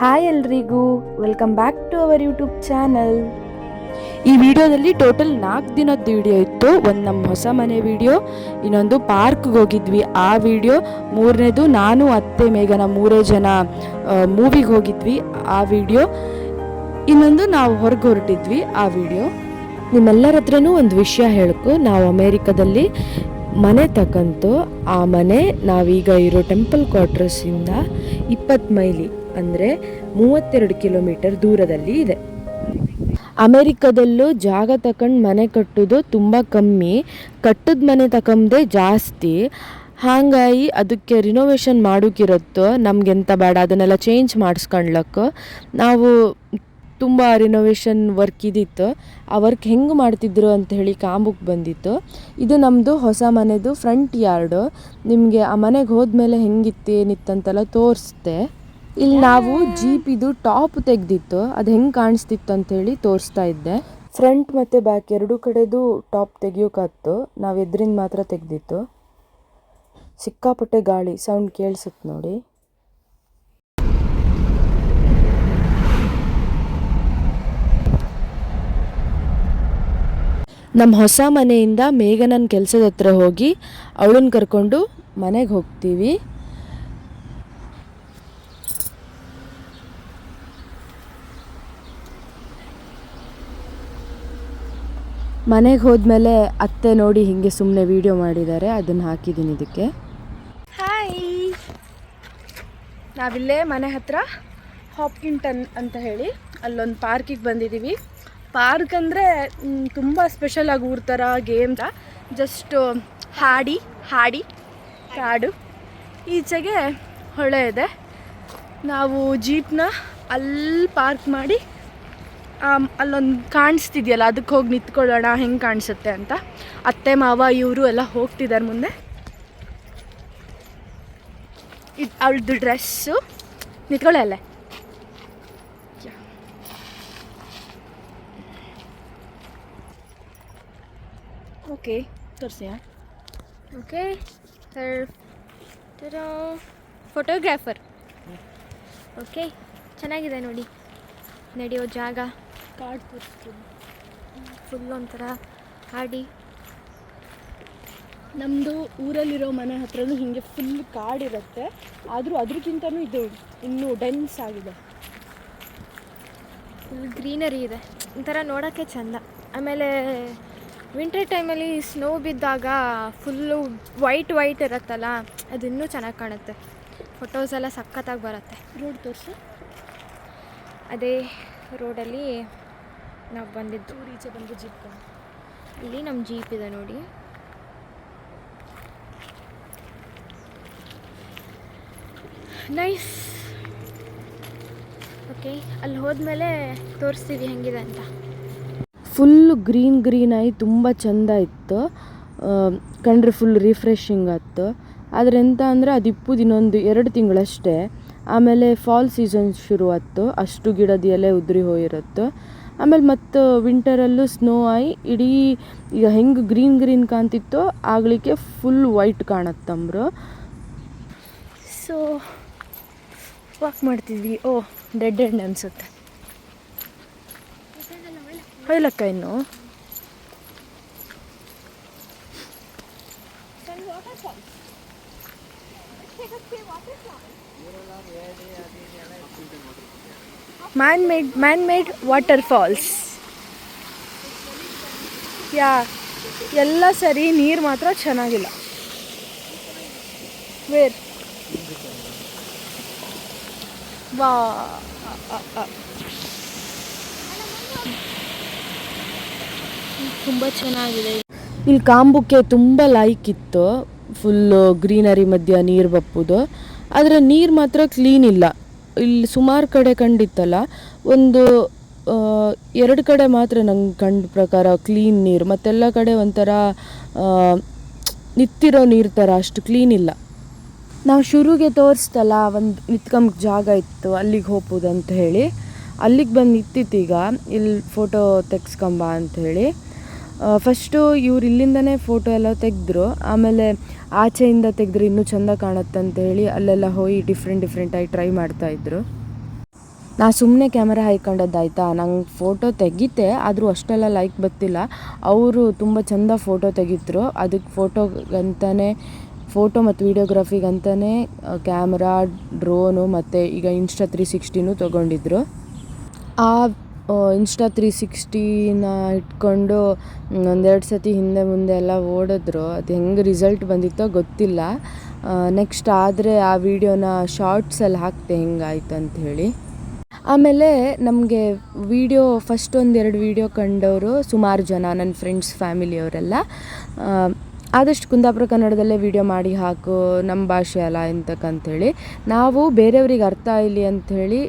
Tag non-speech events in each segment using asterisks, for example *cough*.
Hi ಎಲ್ರಿಗೂ welcome back to our YouTube channel ಈ ವಿಡಿಯೋದಲ್ಲಿ ಟೋಟಲ್ ನಾಲ್ಕು ದಿನದ ವಿಡಿಯೋ ಇತ್ತು, ಒಂದು ನಮ್ಮ ಹೊಸ ಮನೆ ವಿಡಿಯೋ ಇನ್ನೊಂದು ಪಾರ್ಕ್ಗೆ ಹೋಗಿದ್ವಿ. ಆ ವಿಡಿಯೋ ಮೂರನೇದು ನಾನು, ಅತ್ತೆ, ಮೇಘನ ಮೂರೇ ಜನ ಮೂವಿಗೆ ಹೋಗಿದ್ವಿ. ಆ ವಿಡಿಯೋ ಇನ್ನೊಂದು ನಾವು ಹೊರಗೆ ಹೊರಟಿದ್ವಿ. ಆ ವಿಡಿಯೋ ನಿಮ್ಮೆಲ್ಲರ ಹತ್ರನೂ ಒಂದು ವಿಷಯ ಹೇಳಕು, ನಾವು ಅಮೇರಿಕಾದಲ್ಲಿ ಮನೆ ತಕ್ಕಂತು ಆ ಮನೆ ನಾವೀಗ ಇರೋ ಟೆಂಪಲ್ ಕ್ವಾರ್ಟರ್ಸಿಂದ ಇಪ್ಪತ್ತು ಮೈಲಿ. ಅಂದರೆ ಮೂವತ್ತೆರಡು ಕಿಲೋಮೀಟರ್ ದೂರದಲ್ಲಿ ಇದೆ. ಅಮೆರಿಕದಲ್ಲೂ ಜಾಗ ತಕೊಂಡು ಮನೆ ಕಟ್ಟೋದು ತುಂಬ ಕಮ್ಮಿ. ಕಟ್ಟದ ಮನೆ ತಕೊಂಬದೆ ಜಾಸ್ತಿ. ಹಾಗಾಗಿ ಅದಕ್ಕೆ ರಿನೋವೇಷನ್ ಮಾಡೋಕ್ಕಿರುತ್ತೋ ನಮಗೆಂತ ಬೇಡ, ಅದನ್ನೆಲ್ಲ ಚೇಂಜ್ ಮಾಡಿಸ್ಕೊಳ್ಲಕ್ಕ ನಾವು ತುಂಬ ರಿನೋವೇಷನ್ ವರ್ಕ್ ಇದಿತ್ತು. ಆ ವರ್ಕ್ ಹೆಂಗೆ ಮಾಡ್ತಿದ್ರು ಅಂತ ಹೇಳಿ ಕಾಂಬುಕ್ ಬಂದಿತ್ತು. ಇದು ನಮ್ಮದು ಹೊಸ ಮನೆದು ಫ್ರಂಟ್ ಯಾರ್ಡು ನಿಮಗೆ ಆ ಮನೆಗೆ ಹೋದ್ಮೇಲೆ ಹೆಂಗಿತ್ತು ಏನಿತ್ತಂತೆಲ್ಲ ತೋರಿಸ್ದೆ. ಇಲ್ಲಿ ನಾವು ಜೀಪಿದು ಟಾಪ್ ತೆಗ್ದಿತ್ತು. ಅದು ಹೆಂಗೆ ಕಾಣಿಸ್ತಿತ್ತು ಅಂತೇಳಿ ತೋರಿಸ್ತಾ ಇದ್ದೆ. ಫ್ರಂಟ್ ಮತ್ತು ಬ್ಯಾಕ್ ಎರಡೂ ಕಡೆದು ಟಾಪ್ ತೆಗಿಯೋಕಾತ್ತು ನಾವು ಎದ್ರಿಂದ ಮಾತ್ರ ತೆಗ್ದಿತ್ತು. ಸಿಕ್ಕಾಪಟ್ಟೆ ಗಾಳಿ ಸೌಂಡ್ ಕೇಳಿಸುತ್ತೆ ನೋಡಿ. ನಮ್ಮ ಹೊಸ ಮನೆಯಿಂದ ಮೇಘನನ್ ಕೆಲಸದ ಹತ್ರ ಹೋಗಿ ಅವಳನ್ನ ಕರ್ಕೊಂಡು ಮನೆಗೆ ಹೋಗ್ತೀವಿ. ಮನೆಗೆ ಹೋದ್ಮೇಲೆ ಅತ್ತೆ ನೋಡಿ ಹಿಂಗೆ ಸುಮ್ಮನೆ ವಿಡಿಯೋ ಮಾಡಿದ್ದಾರೆ, ಅದನ್ನು ಹಾಕಿದ್ದೀನಿ ಇದಕ್ಕೆ. ಹಾಯ್ ನಾವಿಲ್ಲೇ ಮನೆ ಹತ್ರ ಹಾಪ್ಕಿಂಟನ್ ಅಂತ ಹೇಳಿ, ಅಲ್ಲೊಂದು ಪಾರ್ಕಿಗೆ ಬಂದಿದ್ದೀವಿ ಪಾರ್ಕ್ ಅಂದರೆ ತುಂಬ ಸ್ಪೆಷಲ್ ಆಗಿ ಊರ ಥರ ಗೇಮ್ಸ ಜಸ್ಟ್ ಹಾಡಿ ಹಾಡಿ, ಕಾಡು. ಈಚೆಗೆ ಹೊಳೆ ಇದೆ. ನಾವು ಜೀಪ್ನ ಅಲ್ಲಿ ಪಾರ್ಕ್ ಮಾಡಿ ಅಲ್ಲೊಂದು ಕಾಣಿಸ್ತಿದೆಯಲ್ಲ ಅದಕ್ಕೆ ಹೋಗಿ ನಿಂತ್ಕೊಳ್ಳೋಣ ಹೆಂಗೆ ಕಾಣಿಸುತ್ತೆ ಅಂತ. ಅತ್ತೆ ಮಾವ ಇವರು ಎಲ್ಲ ಹೋಗ್ತಿದ್ದಾರೆ ಮುಂದೆ. ಇದು ಅವಳದು ಡ್ರೆಸ್ಸು. ನಿಂತ್ಕೊಳ್ಳೆ ಅಲ್ಲೇ. ಓಕೆ ತೋರಿಸಿಯಾ ಓಕೆ ಸರ್. ಫೋಟೋಗ್ರಾಫರ್ ಓಕೆ ಚೆನ್ನಾಗಿದೆ ನೋಡಿ. ನಡೆಯೋ ಜಾಗ. ಕಾರ್ಡ್ ತೋರಿಸ್ತೀನಿ. ಫುಲ್ ಒಂಥರ ಹಾಡಿ. ನಮ್ಮದು ಊರಲ್ಲಿರೋ ಮನೆ ಹತ್ರನೂ ಹಿಂಗೆ ಫುಲ್ ಕಾಡಿರುತ್ತೆ ಆದರೂ ಅದ್ರಕ್ಕಿಂತನೂ ಇದು ಇನ್ನೂ ಡೆನ್ಸ್ ಆಗಿದೆ. ಫುಲ್ ಗ್ರೀನರಿ ಇದೆ. ಒಂಥರ ನೋಡೋಕ್ಕೆ ಚೆಂದ. ಆಮೇಲೆ ವಿಂಟರ್ ಟೈಮಲ್ಲಿ ಸ್ನೋ ಬಿದ್ದಾಗ ಫುಲ್ಲು ವೈಟ್ ವೈಟ್ ಇರುತ್ತಲ್ಲ ಅದು ಇನ್ನೂ ಚೆನ್ನಾಗಿ ಕಾಣುತ್ತೆ. ಫೋಟೋಸ್ ಎಲ್ಲ ಸಖತ್ತಾಗಿ ಬರುತ್ತೆ. ರೋಡ್ ತೋರಿಸು. ಅದೇ ರೋಡಲ್ಲಿ ನಾವು ಬಂದಿದ್ದು. ಈಚೆ ಬಂದು ಜೀಪ್ ಇಲ್ಲಿ ನಮ್ಮ ಜೀಪ್ ಇದೆ ನೋಡಿ. ನೈಸ್ ಓಕೆ ಅಲ್ಲಿ ಹೋದ್ಮೇಲೆ ತೋರಿಸ್ತೀವಿ ಹೆಂಗಿದೆ ಅಂತ. ಫುಲ್ಲು ಗ್ರೀನ್ ಗ್ರೀನ್ ಆಗಿ ತುಂಬ ಚಂದ ಇತ್ತು. ಕಂಡ್ರೆ ಫುಲ್ ರಿಫ್ರೆಶಿಂಗ್ ಆಯ್ತು ಆದರೆ ಎಂತ ಅಂದರೆ ಅದು ಇಪ್ಪುದು ಇನ್ನೊಂದು ಎರಡು ತಿಂಗಳಷ್ಟೇ. ಆಮೇಲೆ ಫಾಲ್ ಸೀಸನ್ ಶುರು ಆಯ್ತು ಅಷ್ಟು ಗಿಡದ ಎಲೆ ಉದುರಿ ಹೋಗಿರುತ್ತೆ. ಆಮೇಲೆ ಮತ್ತು ವಿಂಟರಲ್ಲೂ ಸ್ನೋ ಆಯಿ, ಇಡೀ ಈಗ ಹೆಂಗೆ ಗ್ರೀನ್ ಗ್ರೀನ್ ಕಾಣ್ತಿತ್ತೋ ಆಗಲಿಕ್ಕೆ ಫುಲ್ ವೈಟ್ ಕಾಣತ್ತಂಬ್ರು ಸೊ ವಾಕ್ ಮಾಡ್ತಿದ್ವಿ. ಓ ಡೆಡ್ ಎಂಡ್ ಅನಿಸುತ್ತೆ. ಹೊಯ್ಲಕ್ಕ ಇನ್ನು? Made man made waterfalls yeah ಎಲ್ಲ ಸರಿ, ನೀರು ಮಾತ್ರ ಚೆನ್ನಾಗಿಲ್ಲ. ವೇರ್ ವಾ ತುಂಬ ಚೆನ್ನಾಗಿದೆ. ಇಲ್ಲಿ ಕಾಂಬುಕ್ಕೆ ತುಂಬ ಲೈಕ್ ಇತ್ತು. ಫುಲ್ಲು ಗ್ರೀನರಿ ಮಧ್ಯ ನೀರು ಬಪ್ಪುದು. ಆದರೆ ನೀರು ಮಾತ್ರ ಕ್ಲೀನ್ ಇಲ್ಲ. ಇಲ್ಲಿ ಸುಮಾರು ಕಡೆ ಕಂಡಿತ್ತಲ್ಲ, ಒಂದು ಎರಡು ಕಡೆ ಮಾತ್ರ ನಂಗೆ ಕಂಡ ಪ್ರಕಾರ ಕ್ಲೀನ್ ನೀರು, ಮತ್ತೆಲ್ಲ ಕಡೆ ಒಂಥರ ನಿತ್ತಿರೋ ನೀರು ಥರ ಅಷ್ಟು ಕ್ಲೀನ್ ಇಲ್ಲ. ನಾವು ಶುರುಗೆ ತೋರಿಸ್ತಲ್ಲ ಒಂದು ನಿತ್ಕೊಂಬ ಜಾಗ ಇತ್ತು, ಅಲ್ಲಿಗೆ ಹೋಗ್ಬೋದು ಅಂತ ಹೇಳಿ. ಅಲ್ಲಿಗೆ ಬಂದು ನಿಂತಿತ್ತೀಗ ಇಲ್ಲಿ ಫೋಟೋ ತೆಗ್ಸ್ಕೊಂಬ ಅಂತ ಹೇಳಿ. ಫಸ್ಟು ಇವ್ರು ಇಲ್ಲಿಂದನೇ ಫೋಟೋ ಎಲ್ಲ ತೆಗೆದ್ರು. ಆಮೇಲೆ ಆಚೆಯಿಂದ ತೆಗೆದ್ರೆ ಇನ್ನೂ ಚೆಂದ ಕಾಣುತ್ತೆ ಅಂತ ಹೇಳಿ ಅಲ್ಲೆಲ್ಲ ಹೋಗಿ ಡಿಫ್ರೆಂಟ್ ಡಿಫ್ರೆಂಟಾಗಿ ಟ್ರೈ ಮಾಡ್ತಾಯಿದ್ರು ನಾ ಸುಮ್ಮನೆ ಕ್ಯಾಮರಾ ಹಾಯ್ಕೊಂಡದ್ದಾಯ್ತಾ? ನಂಗೆ ಫೋಟೋ ತೆಗಿತೆ, ಆದರೂ ಅಷ್ಟೆಲ್ಲ ಲೈಕ್ ಬರ್ತಿಲ್ಲ. ಅವರು ತುಂಬ ಚೆಂದ ಫೋಟೋ ತೆಗಿದ್ರು. ಅದಕ್ಕೆ ಫೋಟೋಗಂತಲೇ ಫೋಟೋ ಮತ್ತು ವೀಡಿಯೋಗ್ರಫಿಗಂತಲೇ ಕ್ಯಾಮ್ರಾ ಡ್ರೋನು ಮತ್ತು ಈಗ ಇನ್ಸ್ಟಾ ತ್ರೀ ಸಿಕ್ಸ್ಟಿನೂ ತೊಗೊಂಡಿದ್ರು. ಆ ಇನ್ಸ್ಟಾ ತ್ರೀ ಸಿಕ್ಸ್ಟಿನ ಇಟ್ಕೊಂಡು ಒಂದೆರಡು ಸತಿ ಹಿಂದೆ ಮುಂದೆ ಎಲ್ಲ ಓಡಿದ್ರು. ಅದು ಹೆಂಗೆ ರಿಸಲ್ಟ್ ಬಂದಿತ್ತೋ ಗೊತ್ತಿಲ್ಲ. ನೆಕ್ಸ್ಟ್ ಆದರೆ ಆ ವಿಡಿಯೋನ ಶಾರ್ಟ್ಸಲ್ಲಿ ಹಾಕ್ತೆ, ಹೆಂಗಾಯ್ತು ಅಂತ ಹೇಳಿ ಆಮೇಲೆ ನಮಗೆ ವಿಡಿಯೋ ಫಸ್ಟ್ ಒಂದೆರಡು ವಿಡಿಯೋ ಕಂಡವರು ಸುಮಾರು ಜನ ನನ್ನ ಫ್ರೆಂಡ್ಸ್ ಫ್ಯಾಮಿಲಿಯವರೆಲ್ಲ ಆದಷ್ಟು ಕುಂದಾಪುರ ಕನ್ನಡದಲ್ಲೇ ವಿಡಿಯೋ ಮಾಡಿ ಹಾಕು ನಮ್ಮ ಭಾಷೆ ಅಲ್ಲ ಎಂತಕ್ಕಂಥೇಳಿ ನಾವು ಬೇರೆಯವ್ರಿಗೆ ಅರ್ಥ ಆಗಲಿ ಅಂಥೇಳಿ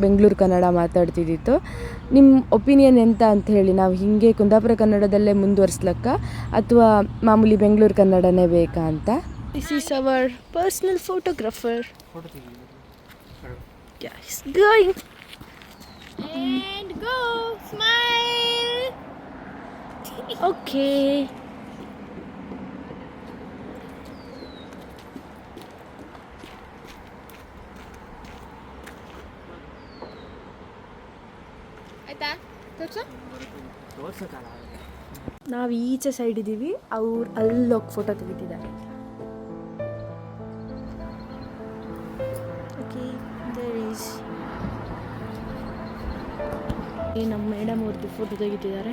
ಬೆಂಗಳೂರು ಕನ್ನಡ ಮಾತಾಡ್ತಿದ್ದಿತ್ತು ನಿಮ್ಮ ಒಪಿನಿಯನ್ ಎಂತ ಅಂತ ಹೇಳಿ ನಾವು ಹೀಗೆ ಕುಂದಾಪುರ ಕನ್ನಡದಲ್ಲೇ ಮುಂದುವರ್ಸ್ಲಕ್ಕ ಅಥವಾ ಮಾಮೂಲಿ ಬೆಂಗಳೂರು ಕನ್ನಡನೇ ಬೇಕಾ ಅಂತ? This is our personal photographer He's ಆಯ್ತಾ? ತೋರ್ಸು? ನಾವು ಈಚೆ ಸೈಡ್ ಇದ್ದೀವಿ ಅವ್ರು ಅಲ್ಲೋಗಿ ಫೋಟೋ ತೆಗಿತಿದ್ದಾರೆ. ನಮ್ಮ ಮೇಡಮ್ ಅವ್ರದ್ದು ಫೋಟೋ ತೆಗಿತಿದ್ದಾರೆ.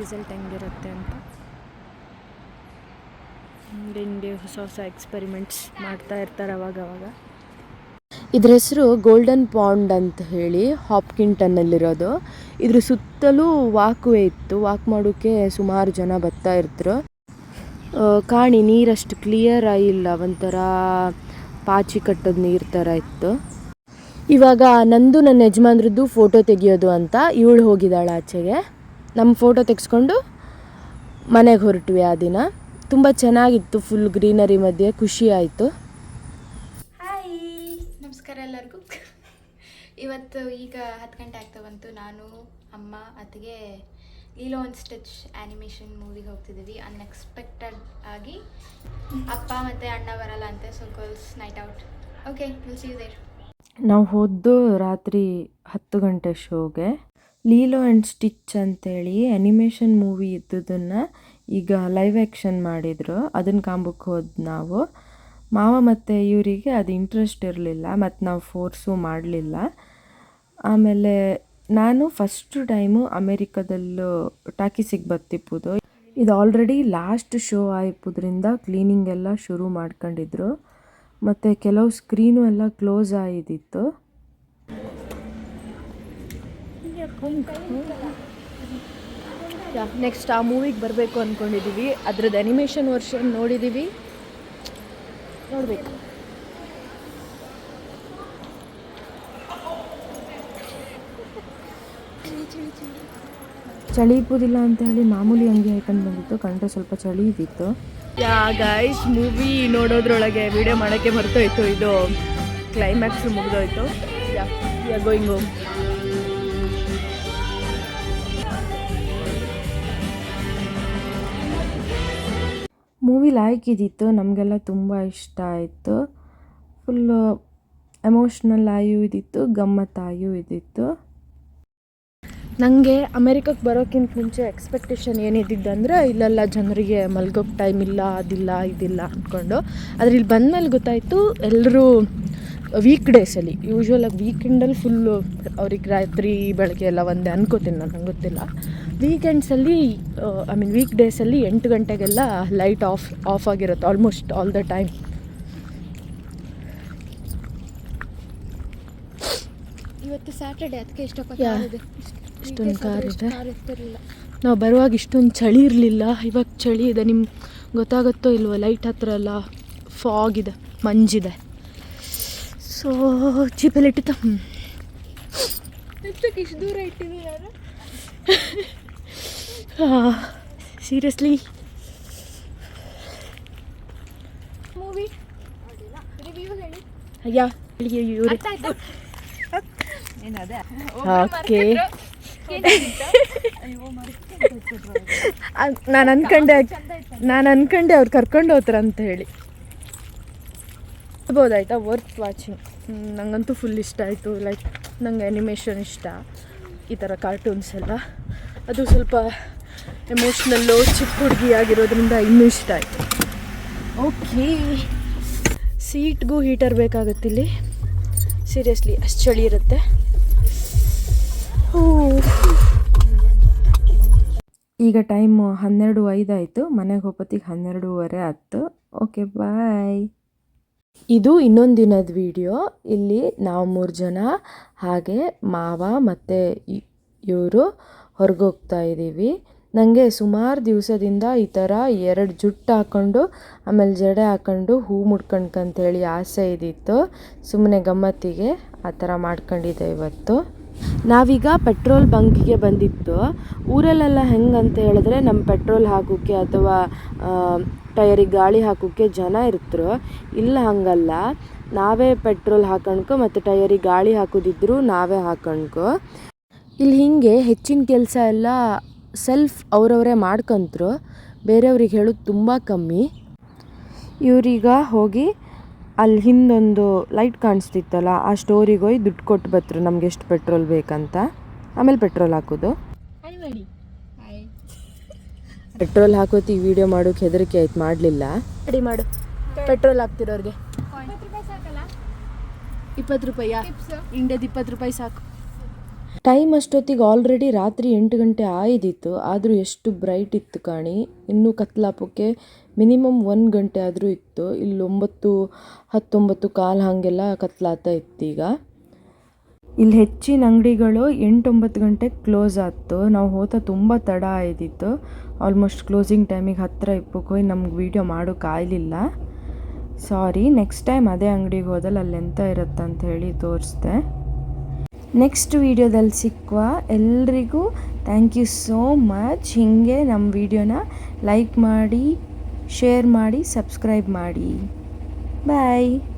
ರಿಸಲ್ಟ್ ಹೆಂಗಿರುತ್ತೆ ಅಂತ. ಹಿಂಗೆ ಹೊಸ ಹೊಸ ಎಕ್ಸ್ಪೆರಿಮೆಂಟ್ಸ್ ಮಾಡ್ತಾ ಇರ್ತಾರೆ ಅವಾಗ ಅವಾಗ. ಇದ್ರ ಹೆಸರು ಗೋಲ್ಡನ್ ಪಾಂಡ್ ಅಂತ ಹೇಳಿ ಹಾಪ್ಕಿಂಟನ್ನಲ್ಲಿರೋದು ಇದ್ರ ಸುತ್ತಲೂ ವಾಕ್ವೇ ಇತ್ತು. ವಾಕ್ ಮಾಡೋಕ್ಕೆ ಸುಮಾರು ಜನ ಬರ್ತಾ ಇರ್ತರು ಕಾಣಿ ನೀರಷ್ಟು ಕ್ಲಿಯರ್ ಆಗಿಲ್ಲ ಒಂಥರ ಪಾಚಿ ಕಟ್ಟೋದು ನೀರು ಥರ ಇತ್ತು. ಇವಾಗ ನಂದು ನನ್ನ ಯಜಮಾನ್ರದ್ದು ಫೋಟೋ ತೆಗಿಯೋದು ಅಂತ. ಇವಳು ಹೋಗಿದ್ದಾಳೆ ಆಚೆಗೆ. ನಮ್ಮ ಫೋಟೋ ತೆಗೆಸ್ಕೊಂಡು ಮನೆಗೆ ಹೊರಟ್ವಿ ಆ ದಿನ. ತುಂಬ ಚೆನ್ನಾಗಿತ್ತು ಫುಲ್ ಗ್ರೀನರಿ ಮಧ್ಯೆ ಖುಷಿ ಆಯಿತು. ಹಾಯ್ ನಮಸ್ಕಾರ ಎಲ್ಲರಿಗೂ. ಇವತ್ತು ಈಗ ಹತ್ತು ಗಂಟೆ ಆಗ್ತಾ ಬಂತು. ನಾನು ಅಮ್ಮ ಅತ್ತಿಗೆ ಲೀಲೋ ಒಂದು ಸ್ಟಿಚ್ ಆ್ಯನಿಮೇಷನ್ ಮೂವಿಗೆ ಹೋಗ್ತಿದ್ದೀವಿ. ಅನ್ಎಕ್ಸ್ಪೆಕ್ಟೆಡ್ ಆಗಿ ಅಪ್ಪ ಮತ್ತು ಅಣ್ಣ ಬರಲ್ಲ ಅಂತೆ so girls night out okay will see there ನಾವು ಹೋದ್ದು ರಾತ್ರಿ ಹತ್ತು ಗಂಟೆ ಶೋಗೆ. ಲೀಲೋ ಆ್ಯಂಡ್ ಸ್ಟಿಚ್ ಅಂತೇಳಿ ಅನಿಮೇಷನ್ ಮೂವಿ ಇದ್ದುದನ್ನು ಈಗ ಲೈವ್ ಆ್ಯಕ್ಷನ್ ಮಾಡಿದರು. ಅದನ್ನು ಕಾಂಬಕ್ಕೆ ಹೋದ್ ನಾವು. ಮಾವ ಮತ್ತು ಇವರಿಗೆ ಅದು ಇಂಟ್ರೆಸ್ಟ್ ಇರಲಿಲ್ಲ ಮತ್ತು ನಾವು ಫೋರ್ಸು ಮಾಡಲಿಲ್ಲ. ಆಮೇಲೆ ನಾನು ಫಸ್ಟ್ ಟೈಮು ಅಮೇರಿಕಾದಲ್ಲೂ ಟಾಕೀಸಿಗೆ ಬರ್ತಿಪ್ಪುದು. ಇದು ಆಲ್ರೆಡಿ ಲಾಸ್ಟ್ ಶೋ ಆಯ್ಪುದ್ರಿಂದ ಕ್ಲೀನಿಂಗ್ ಎಲ್ಲ ಶುರು ಮಾಡ್ಕೊಂಡಿದ್ರು. ಮತ್ತು ಕೆಲವು ಸ್ಕ್ರೀನು ಎಲ್ಲ ಕ್ಲೋಸ್ ಆಗಿದ್ದಿತ್ತು ನೆಕ್ಸ್ಟ್ ಆ ಮೂವಿಗೆ ಬರಬೇಕು ಅಂದ್ಕೊಂಡಿದ್ದೀವಿ ಅದ್ರದ್ದು ಅನಿಮೇಷನ್ ವರ್ಷನ್ ನೋಡಿದ್ದೀವಿ ನೋಡಬೇಕು. ಚಳಿ ಇಪ್ಪುದಿಲ್ಲ ಅಂತ ಹೇಳಿ ಮಾಮೂಲಿ ಅಂಗಿ ಹಾಕೊಂಡು ಬಂದಿತ್ತು. ಕಂಡ್ರೆ ಸ್ವಲ್ಪ ಚಳಿ ಇದ್ದಿತ್ತು. ಯಾ ಗೈಸ್ ಮೂವಿ ನೋಡೋದ್ರೊಳಗೆ ವಿಡಿಯೋ ಮಾಡೋಕ್ಕೆ ಮರ್ತೋಯ್ತು. ಇದು ಕ್ಲೈಮ್ಯಾಕ್ಸ್ ಮುಗಿದೋಯ್ತು. Yeah yeah going home movie like ಇದ್ದಿತ್ತು, ನಮಗೆಲ್ಲ ತುಂಬ ಇಷ್ಟ ಆಯಿತು. ಫುಲ್ಲು ಎಮೋಷ್ನಲ್ ಆಯೂ ಇದ್ದಿತ್ತು, ಗಮ್ಮತ್ತಾಯೂ ಇದ್ದಿತ್ತು. ನನಗೆ ಅಮೇರಿಕಕ್ಕೆ ಬರೋಕ್ಕಿಂತ ಮುಂಚೆ ಎಕ್ಸ್ಪೆಕ್ಟೇಷನ್ ಏನಿದ್ದಿದ್ದಂದ್ರೆ ಇಲ್ಲೆಲ್ಲ ಜನರಿಗೆ ಮಲ್ಗೋಕ್ಕೆ ಟೈಮ್ ಇಲ್ಲ, ಅದಿಲ್ಲ, ಇದಿಲ್ಲ ಅಂದ್ಕೊಂಡು ಆದರೆ ಇಲ್ಲಿ ಬಂದಮೇಲೆ ಗೊತ್ತಾಯಿತು ಎಲ್ಲರೂ ವೀಕ್ ಡೇಸಲ್ಲಿ ಯೂಶ್ವಲಾಗಿ ವೀಕೆಂಡಲ್ಲಿ ಫುಲ್ಲು ಅವ್ರಿಗೆ ರಾತ್ರಿ, ಬೆಳಗ್ಗೆ ಎಲ್ಲ ಒಂದೇ ಅನ್ಕೋತೀನಿ ನಾನು ಗೊತ್ತಿಲ್ಲ. ವೀಕೆಂಡ್ಸಲ್ಲಿ ಐ ಮೀನ್ ವೀಕ್ ಡೇಸಲ್ಲಿ ಎಂಟು ಗಂಟೆಗೆಲ್ಲ ಲೈಟ್ ಆಫ್ ಆಫ್ ಆಗಿರುತ್ತೆ ಆಲ್ಮೋಸ್ಟ್ ಆಲ್ ದ ಟೈಮ್ ಇವತ್ತು ಸ್ಯಾಟರ್ಡೆ ಅದಕ್ಕೆ ಇಷ್ಟೊಂದು ಕಾರ್ ಇದೆ ನಾವು ಬರುವಾಗ ಇಷ್ಟೊಂದು ಚಳಿ ಇರಲಿಲ್ಲ ಇವಾಗ ಚಳಿ ಇದೆ ನಿಮ್ಗೆ ಗೊತ್ತಾಗುತ್ತೋ ಇಲ್ವೋ ಲೈಟ್ ಹತ್ರ ಎಲ್ಲ ಫಾಗ್ ಇದೆ ಮಂಜಿದೆ. ಸೊ ಚೀಪಲ್ಲಿ ಇಟ್ಟಿತ್ತ ಇಷ್ಟು ದೂರ ಇಟ್ಟಿದೆ ಯಾರು *laughs* ಸೀರಿಯಸ್ಲಿ ಮೂವಿ ರಿವ್ಯೂ ಹೇಳಿ. ಅಯ್ಯ ಆಯ್ತಾ? ಓಕೆ ನಾನು ಅನ್ಕೊಂಡೆ ನಾನು ಅನ್ಕೊಂಡೆ ಅವ್ರು ಕರ್ಕೊಂಡು ಹೋಗ್ತಾರ ಅಂತ ಹೇಳಿ. ನೋಡ್ಬೋದಾಯ್ತಾ ವರ್ತ್ ವಾಚಿಂಗ್ ನಂಗಂತೂ ಫುಲ್ ಇಷ್ಟ ಆಯಿತು. ಲೈಕ್ ನಂಗೆ ಅನಿಮೇಷನ್ ಇಷ್ಟ. ಈ ಥರ ಕಾರ್ಟೂನ್ಸ್ ಎಲ್ಲ. ಅದು ಸ್ವಲ್ಪ ಎಮೋಷ್ನಲ್ಲು ಚಿಕ್ಕ ಹುಡುಗಿ ಆಗಿರೋದ್ರಿಂದ ಇನ್ನೂ ಇಷ್ಟ ಆಯಿತು. ಓಕೆ ಸೀಟ್ಗೂ ಹೀಟರ್ ಬೇಕಾಗುತ್ತಿಲ್ಲಿ. ಸೀರಿಯಸ್ಲಿ ಅಷ್ಟು ಚಳಿ ಇರುತ್ತೆ. ಈಗ ಟೈಮು ಹನ್ನೆರಡು ಐದಾಯಿತು ಮನೆಗೆ ಹೋಗೋತ್ತಿಗೆ ಹನ್ನೆರಡೂವರೆ ಹತ್ತು. ಓಕೆ ಬಾಯ್ ಇದು ಇನ್ನೊಂದು ದಿನದ ವಿಡಿಯೋ ಇಲ್ಲಿ ನಾವು ಮೂರು ಜನ, ಹಾಗೆ ಮಾವ ಮತ್ತು ಇವರು ಹೊರಗೋಗ್ತಾ ಇದ್ದೀವಿ ನನಗೆ ಸುಮಾರು ದಿವಸದಿಂದ ಈ ಥರ ಎರಡು ಜುಟ್ಟು ಹಾಕ್ಕೊಂಡು ಆಮೇಲೆ ಜಡೆ ಹಾಕ್ಕೊಂಡು ಹೂ ಮುಡ್ಕಣ್ಕಂತೇಳಿ ಆಸೆ ಇದ್ದಿತ್ತು ಸುಮ್ಮನೆ ಗಮ್ಮತ್ತಿಗೆ ಆ ಥರ ಮಾಡ್ಕೊಂಡಿದ್ದೆ ಇವತ್ತು. ನಾವೀಗ ಪೆಟ್ರೋಲ್ ಬಂಕಿಗೆ ಬಂದಿತ್ತು. ಊರಲ್ಲೆಲ್ಲ ಹೆಂಗಂತ ಹೇಳಿದ್ರೆ ನಮ್ಮ ಪೆಟ್ರೋಲ್ ಹಾಕೋಕ್ಕೆ ಅಥವಾ ಟಯರಿಗೆ ಗಾಳಿ ಹಾಕೋಕ್ಕೆ ಜನ ಇರ್ತರು. ಇಲ್ಲ ಹಂಗಲ್ಲ. ನಾವೇ ಪೆಟ್ರೋಲ್ ಹಾಕೊಂಡ್ಕೊ ಮತ್ತು ಟಯರಿಗೆ ಗಾಳಿ ಹಾಕೋದಿದ್ರು ನಾವೇ ಹಾಕೊಂಡ್ಕೊ ಇಲ್ಲಿ ಹೀಗೆ ಹೆಚ್ಚಿನ ಕೆಲಸ ಎಲ್ಲ ಸೆಲ್ಫ್ ಅವರವರೇ ಮಾಡ್ಕೊಂತ್ರು ಬೇರೆಯವ್ರಿಗೆ ಹೇಳೋದು ತುಂಬ ಕಮ್ಮಿ. ಇವ್ರೀಗ ಹೋಗಿ ಅಲ್ಲಿ ಹಿಂದೊಂದು ಲೈಟ್ ಕಾಣಿಸ್ತಿತ್ತಲ್ಲ ಆ ಸ್ಟೋರಿಗೆ ಹೋಗಿ ದುಡ್ಡು ಕೊಟ್ಟು ಬತ್ರು ನಮ್ಗೆ ಎಷ್ಟು ಪೆಟ್ರೋಲ್ ಬೇಕಂತ. ಆಮೇಲೆ ಪೆಟ್ರೋಲ್ ಹಾಕೋದು. ಪೆಟ್ರೋಲ್ ಹಾಕೋತಿ ವಿಡಿಯೋ ಮಾಡೋಕೆ ಹೆದರಿಕೆ ಆಯ್ತು ಮಾಡಲಿಲ್ಲ. ರೆಡಿ ಮಾಡು. ಪೆಟ್ರೋಲ್ ಹಾಕ್ತಿರೋರಿಗೆ. ಇಪ್ಪತ್ತು ರೂಪಾಯಿಯಾ? ಇಂಡಿಯಾದ ಇಪ್ಪತ್ತು ರೂಪಾಯಿ ಸಾಕು. ಟೈಮ್ ಅಷ್ಟೊತ್ತಿಗೆ ಆಲ್ರೆಡಿ ರಾತ್ರಿ ಎಂಟು ಗಂಟೆ ಆಯ್ದಿತ್ತು. ಆದರೂ ಎಷ್ಟು ಬ್ರೈಟ್ ಇತ್ತು ಕಾಣಿ. ಇನ್ನೂ ಕತ್ಲಾಪಕ್ಕೆ ಮಿನಿಮಮ್ ಒಂದು ಗಂಟೆ ಆದರೂ ಇತ್ತು. ಇಲ್ಲಿ ಒಂಬತ್ತು, ಹತ್ತೊಂಬತ್ತು ಕಾಲು ಹಾಗೆಲ್ಲ ಕತ್ಲಾತ ಇತ್ತು ಈಗ ಇಲ್ಲಿ ಹೆಚ್ಚಿನ ಅಂಗಡಿಗಳು ಎಂಟೊಂಬತ್ತು ಗಂಟೆಗೆ ಕ್ಲೋಸ್ ಆಯ್ತು ನಾವು ಹೋತ ತುಂಬ ತಡ ಆಯ್ದಿತ್ತು. ಆಲ್ಮೋಸ್ಟ್ ಕ್ಲೋಸಿಂಗ್ ಟೈಮಿಗೆ ಹತ್ತಿರ ಇಪ್ಪಕ್ಕೆ ನಮ್ಗೆ ವೀಡಿಯೋ ಮಾಡೋಕ್ಕಾಗಲಿಲ್ಲ ಸಾರಿ ನೆಕ್ಸ್ಟ್ ಟೈಮ್ ಅದೇ ಅಂಗಡಿಗೆ ಹೋದಲ್ಲಿ ಅಲ್ಲಿ ಎಂಥ ಇರುತ್ತೆ ಅಂತ ಹೇಳಿ ತೋರಿಸ್ದೆ. ನೆಕ್ಸ್ಟ್ ವೀಡಿಯೋದಲ್ಲಿ ಸಿಕ್ಕುವ ಎಲ್ರಿಗೂ ಥ್ಯಾಂಕ್ ಯು ಸೋ ಮಚ್ ಹೀಗೆ ನಮ್ಮ ವೀಡಿಯೋನ ಲೈಕ್ ಮಾಡಿ ಶೇರ್ ಮಾಡಿ ಸಬ್ಸ್ಕ್ರೈಬ್ ಮಾಡಿ. ಬಾಯ್